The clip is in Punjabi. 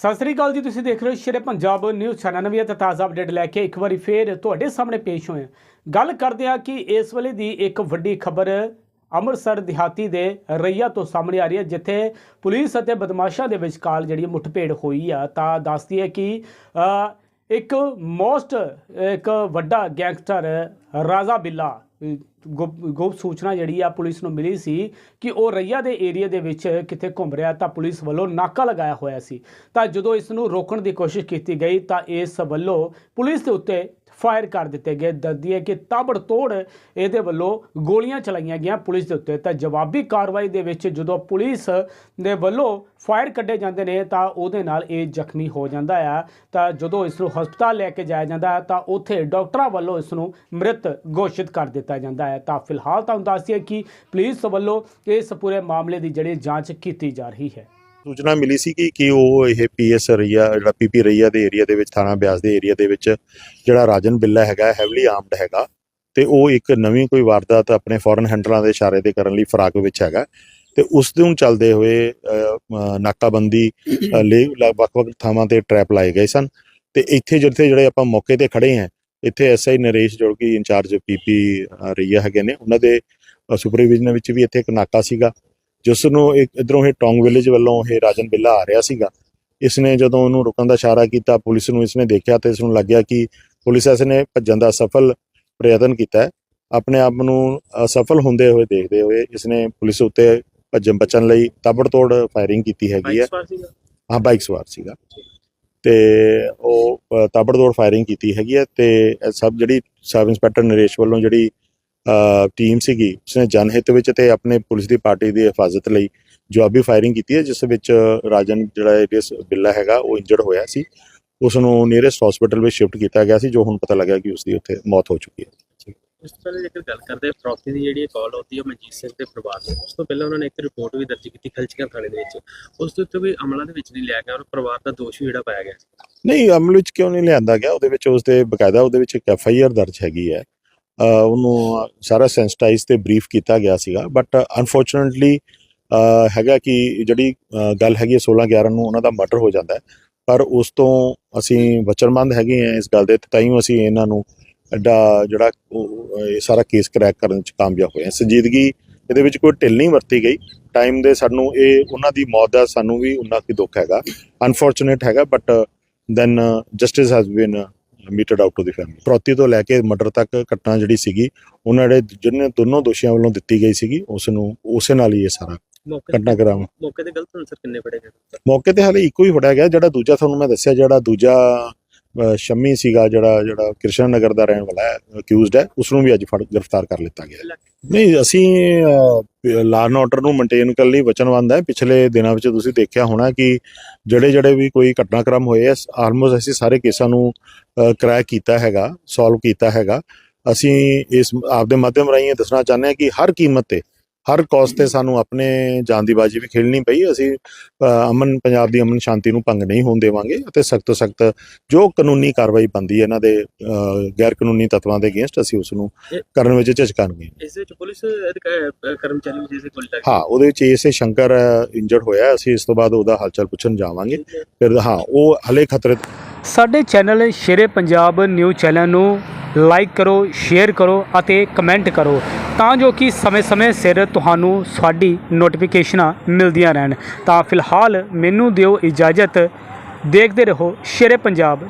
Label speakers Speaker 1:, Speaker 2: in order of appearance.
Speaker 1: ਸਤਿ ਸ੍ਰੀ ਅਕਾਲ ਜੀ, ਤੁਸੀਂ ਦੇਖ ਰਹੇ ਹੋ ਸ਼ੇਰੇ ਪੰਜਾਬ ਨਿਊਜ਼ 99 ਤੇ ਤਾਜ਼ਾ ਅਪਡੇਟ ਲੈ ਕੇ ਇੱਕ ਵਾਰੀ ਫੇਰ ਤੁਹਾਡੇ ਸਾਹਮਣੇ ਪੇਸ਼ ਹੋਏ ਹਾਂ। ਗੱਲ ਕਰਦੇ ਹਾਂ ਕਿ ਇਸ ਵੇਲੇ ਦੀ ਇੱਕ ਵੱਡੀ ਖਬਰ ਅੰਮ੍ਰਿਤਸਰ ਦਿਹਾਤੀ ਦੇ ਰਈਆ ਤੋਂ ਸਾਹਮਣੇ ਆ ਰਹੀ ਹੈ, ਜਿੱਥੇ ਪੁਲਿਸ ਅਤੇ ਬਦਮਾਸ਼ਾਂ ਦੇ ਵਿਚਕਾਰ ਜਿਹੜੀ ਮੁੱਠਭੇੜ ਹੋਈ ਆ। ਤਾਂ ਦੱਸਦੀ ਹੈ ਕਿ ਇੱਕ ਮੋਸਟ, ਇੱਕ ਵੱਡਾ ਗੈਂਗਸਟਰ ਰਾਜ਼ਾ ਬਿੱਲਾ, ਗੁਪ, ਗੁਪਤ ਸੂਚਨਾ ਜਿਹੜੀ ਆ ਪੁਲਿਸ ਨੂੰ ਮਿਲੀ ਸੀ ਕਿ ਉਹ ਰਈਆ ਦੇ ਏਰੀਆ ਦੇ ਵਿੱਚ ਕਿਤੇ ਘੁੰਮ ਰਿਹਾ ਤਾਂ ਪੁਲਿਸ ਵੱਲੋਂ ਨਾਕਾ ਲਗਾਇਆ ਹੋਇਆ ਸੀ। ਤਾਂ ਜਦੋਂ ਇਸ ਨੂੰ ਰੋਕਣ ਦੀ ਕੋਸ਼ਿਸ਼ ਕੀਤੀ ਗਈ ਤਾਂ ਇਸ ਵੱਲੋਂ ਪੁਲਿਸ ਦੇ ਉੱਤੇ ਫਾਇਰ ਕਰ ਦਿੱਤੇ ਗਏ। ਦੱਸਦੀ ਹੈ ਕਿ ਤਾਬੜਤੋੜ ਇਹਦੇ ਵੱਲੋਂ ਗੋਲੀਆਂ ਚਲਾਈਆਂ ਗਈਆਂ ਪੁਲਿਸ ਦੇ ਉੱਤੇ। ਤਾਂ ਜਵਾਬੀ ਕਾਰਵਾਈ ਦੇ ਵਿੱਚ ਜਦੋਂ ਪੁਲਿਸ ਦੇ ਵੱਲੋਂ ਫਾਇਰ ਕੱਢੇ ਜਾਂਦੇ ਨੇ, ਤਾਂ ਉਹਦੇ ਨਾਲ ਇਹ ਜ਼ਖਮੀ ਹੋ ਜਾਂਦਾ ਆ। ਤਾਂ ਜਦੋਂ ਇਸ ਨੂੰ ਹਸਪਤਾਲ ਲੈ ਕੇ ਜਾਇਆ ਜਾਂਦਾ ਹੈ ਤਾਂ ਉੱਥੇ ਡਾਕਟਰਾਂ ਵੱਲੋਂ ਇਸ ਨੂੰ ਮ੍ਰਿਤ ਘੋਸ਼ਿਤ ਕਰ ਦਿੱਤਾ ਜਾਂਦਾ ਹੈ। ਤਾਂ ਫਿਲਹਾਲ ਤੁਹਾਨੂੰ ਦੱਸਦੀ ਹੈ ਕਿ ਪੁਲਿਸ ਵੱਲੋਂ ਇਸ ਪੂਰੇ ਮਾਮਲੇ ਦੀ ਜਿਹੜੀ ਜਾਂਚ ਕੀਤੀ ਜਾ ਰਹੀ ਹੈ।
Speaker 2: ਸੂਚਨਾ ਮਿਲੀ ਸੀ ਕਿ ਕਿ ਉਹ ਇਹ ਪੀਐਸ ਰਈਆ, ਜਿਹੜਾ ਪੀਪੀ ਰਈਆ ਦੇ ਏਰੀਆ ਦੇ ਵਿੱਚ, ਥਾਣਾ ਬਿਆਸ ਦੇ ਏਰੀਆ ਦੇ ਵਿੱਚ ਜਿਹੜਾ ਰਾਜਨ ਬਿੱਲਾ ਹੈਗਾ ਹੈਵਲੀ ਆਰਮਡ ਹੈਗਾ ਤੇ ਉਹ ਇੱਕ ਨਵੀਂ ਕੋਈ ਵਾਰਦਾਤ ਆਪਣੇ ਫੋਰਨ ਹੈਂਡਲਰਾਂ ਦੇ ਇਸ਼ਾਰੇ ਤੇ ਕਰਨ ਲਈ ਫਰਾਕ ਵਿੱਚ ਹੈਗਾ ਤੇ ਉਸ ਨੂੰ ਚੱਲਦੇ ਹੋਏ ਨਾਕਾਬੰਦੀ ਲਈ ਵੱਖ-ਵੱਖ ਥਾਵਾਂ ਤੇ ਟ੍ਰੈਪ ਲਾਏ ਗਏ ਸਨ ਤੇ ਇੱਥੇ ਜਿੱਥੇ ਜਿਹੜੇ ਆਪਾਂ ਮੌਕੇ ਤੇ ਖੜੇ ਹਾਂ, ਇੱਥੇ ਐਸਆਈ ਨਰੇਸ਼ ਜੋ ਕਿ ਇੰਚਾਰਜ ਪੀਪੀ ਰਈਆ ਹੈਗੇ ਨੇ, ਉਹਨਾਂ ਦੇ ਸੁਪਰਵਿਜ਼ਨ ਵਿੱਚ ਵੀ ਇੱਥੇ ਇੱਕ ਨਾਕਾ ਸੀਗਾ ਜਿਸ ਨੂੰ ਇੱਕ ਇਧਰੋਂ ਇਹ ਟੌਂਗ ਵਿਲੇਜ ਵੱਲੋਂ ਇਹ ਰਾਜਨ ਬਿੱਲਾ ਆ ਰਿਹਾ ਸੀਗਾ ਇਸ ਨੇ ਜਦੋਂ ਉਹਨੂੰ ਰੁਕਣ ਦਾ ਇਸ਼ਾਰਾ ਕੀਤਾ ਪੁਲਿਸ ਨੂੰ ਇਸਨੇ ਦੇਖਿਆ ਤੇ ਇਸ ਨੂੰ ਲੱਗਿਆ ਕਿ ਪੁਲਿਸ ਇਸ ਨੇ ਭੱਜਣ ਦਾ ਸਫਲ ਪ੍ਰਯਤਨ ਕੀਤਾ। ਆਪਣੇ ਆਪ ਨੂੰ ਅਸਫਲ ਹੁੰਦੇ ਹੋਏ ਦੇਖਦੇ ਹੋਏ ਇਸਨੇ ਪੁਲਿਸ ਉੱਤੇ ਭੱਜਣ ਬਚਣ ਲਈ ਤਾਬੜਤੋੜ ਫਾਇਰਿੰਗ ਕੀਤੀ ਹੈਗੀ ਹੈ। ਹਾਂ ਬਾਈਕ ਸਵਾਰ ਸੀਗਾ। ਤੇ ਉਹ ਅ, ਤਾਬੜਤੋੜ ਫਾਇਰਿੰਗ ਕੀਤੀ ਹੈਗੀ ਹੈ ਤੇ ਸਭ ਜਿਹੜੀ ਸਬ ਇੰਸਪੈਕਟਰ ਨਰੇਸ਼ ਵੱਲੋਂ ਜਿਹੜੀ ਟੀਮ ਸੀਗੀ ਉਸਨੇ ਜਨਹਿਤ ਵਿੱਚ ਤੇ ਆਪਣੇ ਪੁਲਿਸ ਦੀ ਪਾਰਟੀ ਦੀ ਹਿਫਾਜ਼ਤ ਲਈ ਜਵਾਬੀ ਫਾਇਰਿੰਗ ਕੀਤੀ ਹੈ ਜਿਸ ਵਿੱਚ ਰਾਜਨ ਜਿਹੜਾ ਇਹ ਬਿੱਲਾ ਹੈਗਾ ਉਹ ਇੰਜਰਡ ਹੋਇਆ ਸੀ। ਉਸ ਨੂੰ ਨੀਅਰੈਸਟ ਹਸਪੀਟਲ ਵਿੱਚ ਸ਼ਿਫਟ ਕੀਤਾ ਗਿਆ ਸੀ ਜੋ ਹੁਣ ਪਤਾ ਲੱਗਾ ਕਿ ਉਸ ਦੀ ਉੱਥੇ ਮੌਤ ਹੋ ਚੁੱਕੀ ਹੈ।
Speaker 3: ਇਸ ਤੋਂ ਪਹਿਲਾਂ ਜੇਕਰ ਗੱਲ ਕਰਦੇ ਫਰੋਤੀ ਦੀ ਜਿਹੜੀ ਕਾਲ ਹੁੰਦੀ ਹੈ ਮਨਜੀਤ ਸਿੰਘ ਦੇ ਪਰਿਵਾਰ ਨੂੰ ਉਸ ਤੋਂ ਪਹਿਲਾਂ ਉਹਨਾਂ ਨੇ ਇੱਕ ਰਿਪੋਰਟ ਵੀ ਦਰਜ ਕੀਤੀ ਖਲਚੀਆਂ ਥਾਣੇ ਦੇ ਵਿੱਚ। ਉਸ ਦੇ ਉੱਤੇ ਕੋਈ ਅਮਲਾਂ ਦੇ ਵਿੱਚ ਨਹੀਂ ਲਿਆ ਗਿਆ ਔਰ ਪਰਿਵਾਰ ਦਾ ਦੋਸ਼ ਵੀ ਜਿਹੜਾ ਪਾਇਆ ਗਿਆ
Speaker 2: ਨਹੀਂ ਅਮਲ ਵਿੱਚ ਕਿਉਂ ਨਹੀਂ ਲਿਆਂਦਾ ਗਿਆ? ਉਹਦੇ ਵਿੱਚ ਉਸ ਦੇ ਬਕਾਇਦਾ ਉਹਦੇ ਵਿੱਚ ਇੱਕ ਐਫ ਆਈ ਆਰ ਦਰਜ ਹੈਗੀ ਹੈ। ਉਹਨੂੰ ਸਾਰਾ ਸੈਂਸਿਟਾਈਜ਼ ਤੇ ਬਰੀਫ ਕੀਤਾ ਗਿਆ ਸੀਗਾ ਬਟ ਅਨਫੋਰਚੂਨਟਲੀ ਹੈਗਾ ਕਿ ਜਿਹੜੀ ਗੱਲ ਹੈਗੀ ਹੈ 16 11 ਨੂੰ ਉਹਨਾਂ ਦਾ ਮਰਡਰ ਹੋ ਜਾਂਦਾ ਹੈ, ਪਰ ਉਸ ਤੋਂ ਅਸੀਂ ਵਚਨਬੰਦ ਹੈਗੇ ਹਾਂ ਇਸ ਗੱਲ ਦੇ ਤਾਂ ਹੀ ਅਸੀਂ ਇਹਨਾਂ ਨੂੰ ਐਡਾ ਜਿਹੜਾ ਇਹ ਸਾਰਾ ਕੇਸ ਕਰੈਕ ਕਰਨ ਚ ਕਾਮਯਾਬ ਹੋਏ ਹਾਂ। ਸੰਜੀਦਗੀ ਇਹਦੇ ਵਿੱਚ ਕੋਈ ਢਿੱਲ ਨਹੀਂ ਵਰਤੀ ਗਈ ਟਾਈਮ ਦੇ ਸਾਨੂੰ ਇਹ, ਉਹਨਾਂ ਦੀ ਮੌਤ ਦਾ ਸਾਨੂੰ ਵੀ ਉਹਨਾਂ ਕੀ ਦੁੱਖ ਹੈਗਾ ਅਨਫੋਰਚੂਨੇਟ ਹੈਗਾ but then justice has been meted out to the family ਪ੍ਰੋਤੀ ਤੋਂ ਲੈ ਕੇ ਮਰਡਰ ਤੱਕ ਘਟਨਾ ਜਿਹੜੀ ਸੀਗੀ ਉਹਨਾਂ ਦੇ ਜਿਹਨੇ ਦੋਨੋਂ ਦੋਸ਼ੀਆਂ ਵੱਲੋਂ ਦਿੱਤੀ ਗਈ ਸੀਗੀ ਉਸ ਨੂੰ ਉਸੇ ਨਾਲ ਹੀ ਇਹ ਸਾਰਾ
Speaker 3: ਮੌਕੇ
Speaker 2: ਘਟਨਾਕ੍ਰਮ
Speaker 3: ਮੌਕੇ ਤੇ ਗਲਤ ਅਨਸਰ ਕਿੰਨੇ ਫੜੇ ਗਏ?
Speaker 2: ਮੌਕੇ ਤੇ ਹਾਲੇ ਇੱਕੋ ਹੀ ਫੜਿਆ ਗਿਆ ਜਿਹੜਾ ਦੂਜਾ ਤੁਹਾਨੂੰ ਮੈਂ ਦੱਸਿਆ ਜਿਹੜਾ ਦੂਜਾ ਸ਼ੰਮੀ ਸੀਗਾ ਜਿਹੜਾ ਜਿਹੜਾ ਕ੍ਰਿਸ਼ਨ ਨਗਰ ਦਾ ਰਹਿਣ ਵਾਲਾ ਹੈ ਅਕਿਊਜ਼ਡ ਹੈ ਉਸ ਨੂੰ ਵੀ ਅੱਜ ਫੜ ਗ੍ਰਿਫਤਾਰ ਕਰ ਲਿੱਤਾ ਗਿਆ ਨਹੀਂ ਅਸੀਂ ਲਾਅ ਐਂਡ ਆਰਡਰ ਨੂੰ ਮੇਨਟੇਨ ਕਰਨ ਲਈ ਵਚਨਬੰਦ ਹੈ। ਪਿਛਲੇ ਦਿਨਾਂ ਵਿੱਚ ਤੁਸੀਂ ਦੇਖਿਆ ਹੋਣਾ ਕਿ ਜਿਹੜੇ ਜਿਹੜੇ ਵੀ ਕੋਈ ਘਟਨਾਕ੍ਰਮ ਹੋਏ ਆ ਆਲਮੋਸਟ ਅਸੀਂ ਸਾਰੇ ਕੇਸਾਂ ਨੂੰ ਕਰੈਕ ਕੀਤਾ ਹੈਗਾ ਸੋਲਵ ਕੀਤਾ ਹੈਗਾ। ਅਸੀਂ ਇਸ ਆਪਦੇ ਮਾਧਿਅਮ ਰਾਹੀਂ ਇਹ ਦੱਸਣਾ ਚਾਹੁੰਦੇ ਹਾਂ ਕਿ ਹਰ ਕੀਮਤ ਤੇ ਹਰ ਕੌਸਟ ਤੇ ਸਾਨੂੰ ਆਪਣੇ ਜਾਨ ਦੀ ਬਾਜੀ ਵੀ ਖੇਡਣੀ ਪਈ ਅਸੀਂ ਅਮਨ ਪੰਜਾਬ ਦੀ ਅਮਨ ਸ਼ਾਂਤੀ ਨੂੰ ਭੰਗ ਨਹੀਂ ਹੋਣ ਦੇਵਾਂਗੇ ਅਤੇ ਸਖਤ ਤੋਂ ਸਖਤ ਜੋ ਕਾਨੂੰਨੀ ਕਾਰਵਾਈ ਬੰਦੀ ਹੈ ਇਹਨਾਂ ਦੇ ਗੈਰ ਕਾਨੂੰਨੀ ਤੱਤਵਾਂ ਦੇ ਅਗੇਂਸਟ ਅਸੀਂ ਉਸ ਨੂੰ ਕਰਨ ਵਿੱਚ ਝਿਜਕਾਂਗੇ
Speaker 3: ਇਸ ਵਿੱਚ ਪੁਲਿਸ ਕਰਮਚਾਰੀ ਵੀ ਜਿਸੇ ਕੋਲ ਟੈਕ
Speaker 2: ਹਾਂ ਉਹਦੇ ਵਿੱਚ ਇਸੇ ਸ਼ੰਕਰ ਇੰਜਰਡ ਹੋਇਆ। ਅਸੀਂ ਇਸ ਤੋਂ ਬਾਅਦ ਉਹਦਾ ਹਾਲਚਾਲ ਪੁੱਛਣ ਜਾਵਾਂਗੇ। ਫਿਰ ਹਾਂ ਉਹ ਹਲੇ ਖਤਰੇ
Speaker 1: ਸਾਡੇ channel Shere Punjab news channel ਨੂੰ ਲਾਈਕ ਕਰੋ ਸ਼ੇਅਰ ਕਰੋ ਅਤੇ ਕਮੈਂਟ ਕਰੋ। ਤਾਂ ਜੋ ਕਿ ਸਮੇਂ-ਸਮੇਂ ਸਿਰ ਤੁਹਾਨੂੰ ਸਾਡੀ ਨੋਟੀਫਿਕੇਸ਼ਨਾਂ ਮਿਲਦੀਆਂ ਰਹਿਣ। ਤਾਂ ਫਿਲਹਾਲ ਮੈਨੂੰ ਦਿਓ ਇਜਾਜ਼ਤ। ਦੇਖਦੇ ਰਹੋ ਸ਼ੇਰੇ ਪੰਜਾਬ।